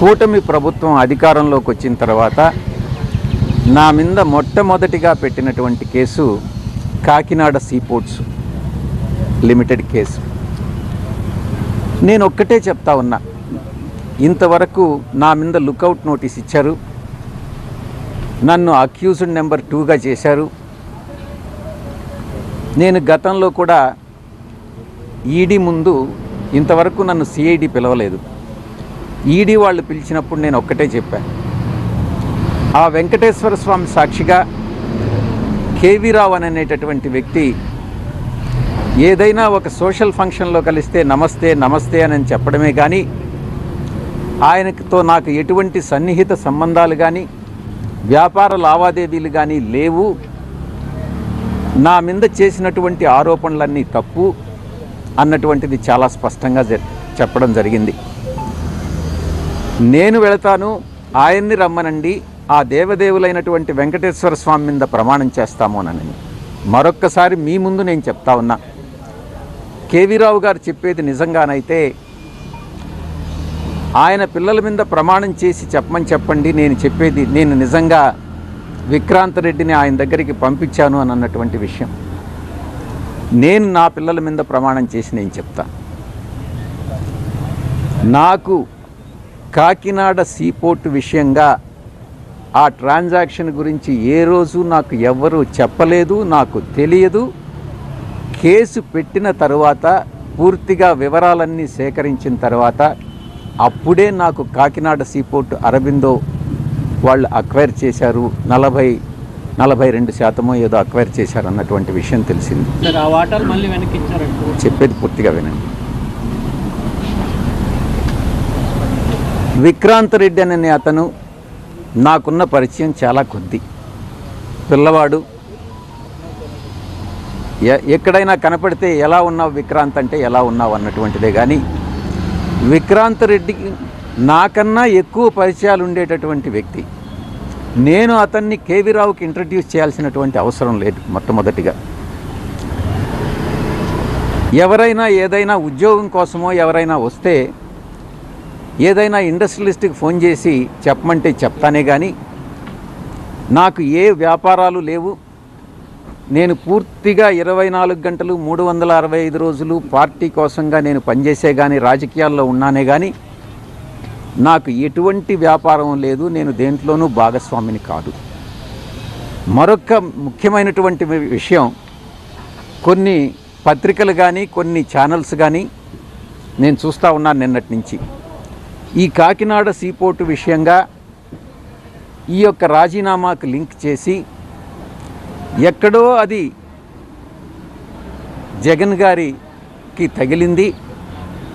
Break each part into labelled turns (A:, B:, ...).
A: కూటమి ప్రభుత్వం అధికారంలోకి వచ్చిన తర్వాత నా మీద మొట్టమొదటిగా పెట్టినటువంటి case Kakinada seaports limited case. నేను ఒక్కటే చెప్తా ఉన్నా ఇంతవరకు నా మీద లుకౌట్ నోటీస్ ఇచ్చారు నన్ను అక్యూజ్డ్ నెంబర్ టూగా చేశారు. నేను గతంలో కూడా ఈడీ ముందు ఇంతవరకు నన్ను సిఐడి పిలవలేదు. ఈడీ వాళ్ళు పిలిచినప్పుడు నేను ఒక్కటే చెప్పాను ఆ వెంకటేశ్వర స్వామి సాక్షిగా కేవీ రావు అనేటటువంటి వ్యక్తి ఏదైనా ఒక సోషల్ ఫంక్షన్లో కలిస్తే నమస్తే నమస్తే అని చెప్పడమే కానీ ఆయనతో నాకు ఎటువంటి సన్నిహిత సంబంధాలు కానీ వ్యాపార లావాదేవీలు కానీ లేవు. నా మీద చేసినటువంటి ఆరోపణలన్నీ తప్పు అన్నటువంటిది చాలా స్పష్టంగా జ- చెప్పడం జరిగింది. నేను వెళతాను ఆయన్ని రమ్మనండి ఆ దేవదేవులైనటువంటి వెంకటేశ్వర స్వామి మీద ప్రమాణం చేస్తాము అని మరొక్కసారి మీ ముందు నేను చెప్తా ఉన్నా. కేవీరావు గారు చెప్పేది నిజంగానైతే ఆయన పిల్లల మీద ప్రమాణం చేసి చెప్పమని చెప్పండి నేను చెప్పేది నేను నిజంగా విక్రాంత్ రెడ్డిని ఆయన దగ్గరికి పంపించాను అని అన్నటువంటి విషయం. నేను నా పిల్లల మీద ప్రమాణం చేసి నేను చెప్తాను నాకు కాకినాడ సీపోర్ట్ విషయంగా ఆ ట్రాన్సాక్షన్ గురించి ఏ రోజు నాకు ఎవ్వరూ చెప్పలేదు నాకు తెలియదు. కేసు పెట్టిన తర్వాత పూర్తిగా వివరాలన్నీ సేకరించిన తర్వాత అప్పుడే నాకు కాకినాడ సీపోర్ట్ అరబిందో వాళ్ళు అక్వైర్ చేశారు. నలభై నలభై రెండు శాతమో ఏదో అక్వైర్ చేశారు అన్నటువంటి విషయం తెలిసింది. చెప్పేది పూర్తిగా వినండి. విక్రాంత్ రెడ్డి అనే అతను నాకున్న పరిచయం చాలా కొద్ది. పిల్లవాడు. ఎ- ఎక్కడైనా కనపడితే ఎలా ఉన్నావు విక్రాంత్ అంటే ఎలా ఉన్నావు అన్నటువంటిదే కానీ విక్రాంత్ రెడ్డికి నాకన్నా ఎక్కువ పరిచయాలు ఉండేటటువంటి వ్యక్తి. నేను అతన్ని కేవీ రావుకి ఇంట్రడ్యూస్ చేయాల్సినటువంటి అవసరం లేదు మొట్టమొదటిగా. ఎవరైనా ఏదైనా ఉద్యోగం కోసమో ఎవరైనా వస్తే ఏదైనా ఇండస్ట్రియలిస్ట్కి ఫోన్ చేసి చెప్పమంటే చెప్తానే కానీ నాకు ఏ వ్యాపారాలు లేవు. నేను పూర్తిగా ఇరవై నాలుగు గంటలు మూడు వందల అరవై ఐదు రోజులు పార్టీ కోసంగా నేను పనిచేసే కానీ రాజకీయాల్లో ఉన్నానే కానీ నాకు ఎటువంటి వ్యాపారం లేదు. నేను దేంట్లోనూ భాగస్వామిని కాదు. మరొక ముఖ్యమైనటువంటి విషయం కొన్ని పత్రికలు కానీ కొన్ని ఛానల్స్ కానీ నేను చూస్తూ ఉన్నాను నిన్నటి నుంచి. ఈ కాకినాడ సీపోర్టు విషయంగా ఈ యొక్క రాజీనామాకు లింక్ చేసి ఎక్కడో అది జగన్ గారికి తగిలింది.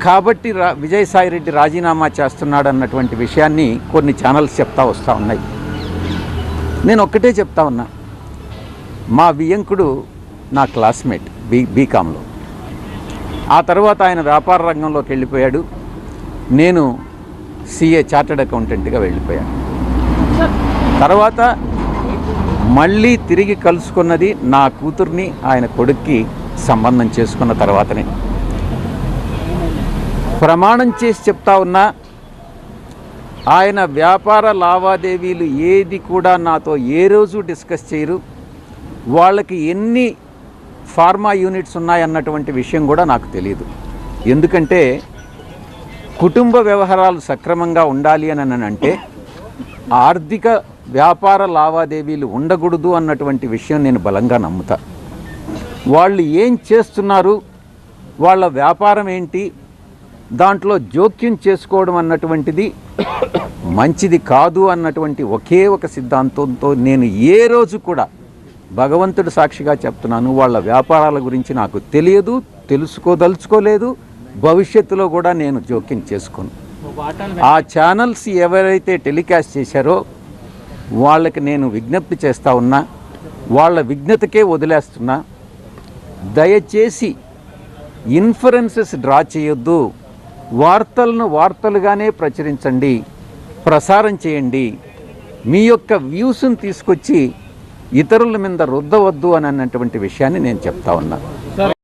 A: కాబట్టి రా విజయసాయిరెడ్డి రాజీనామా చేస్తున్నాడు అన్నటువంటి విషయాన్ని కొన్ని ఛానల్స్ చెప్తా వస్తూ ఉన్నాయి. నేను ఒక్కటే చెప్తా ఉన్నా. మా వియంకుడు నా క్లాస్మేట్ బీ బీకామ్లో. ఆ తర్వాత ఆయన వ్యాపార రంగంలోకి వెళ్ళిపోయాడు. నేను సిఏ చార్టెడ్ అకౌంటెంట్గా వెళ్ళిపోయాను. తర్వాత మళ్ళీ తిరిగి కలుసుకున్నది నా కూతుర్ని ఆయన కొడుక్కి సంబంధం చేసుకున్న తర్వాతనే. ప్రమాణం చేసి చెప్తా ఉన్నా ఆయన వ్యాపార లావాదేవీలు ఏది కూడా నాతో ఏ రోజు డిస్కస్ చేయరు. వాళ్ళకి ఎన్ని ఫార్మా యూనిట్స్ ఉన్నాయన్నటువంటి విషయం కూడా నాకు తెలియదు. ఎందుకంటే కుటుంబ వ్యవహారాలు సక్రమంగా ఉండాలి అని అంటే ఆర్థిక వ్యాపార లావాదేవీలు ఉండకూడదు అన్నటువంటి విషయం నేను బలంగా నమ్ముతా. వాళ్ళు ఏం చేస్తున్నారు వాళ్ళ వ్యాపారం ఏంటి దాంట్లో జోక్యం చేసుకోవడం అన్నటువంటిది మంచిది కాదు అన్నటువంటి ఒకే ఒక సిద్ధాంతంతో నేను ఏ రోజు కూడా భగవంతుడు సాక్షిగా చెప్తున్నాను వాళ్ళ వ్యాపారాల గురించి నాకు తెలియదు తెలుసుకోదలుచుకోలేదు భవిష్యత్తులో కూడా నేను జోక్యం చేసుకోను. ఆ ఛానల్స్ ఎవరైతే టెలికాస్ట్ చేశారో వాళ్ళకి నేను విజ్ఞప్తి చేస్తా ఉన్నా వాళ్ళ విజ్ఞతకే వదిలేస్తున్నా దయచేసి ఇన్ఫరెన్సెస్ డ్రా చేయొద్దు వార్తలను వార్తలుగానే ప్రచురించండి ప్రసారం చేయండి మీ యొక్క వ్యూస్ని తీసుకొచ్చి ఇతరుల మీద రుద్దవద్దు అని అన్నటువంటి విషయాన్ని నేను చెప్తా ఉన్నా.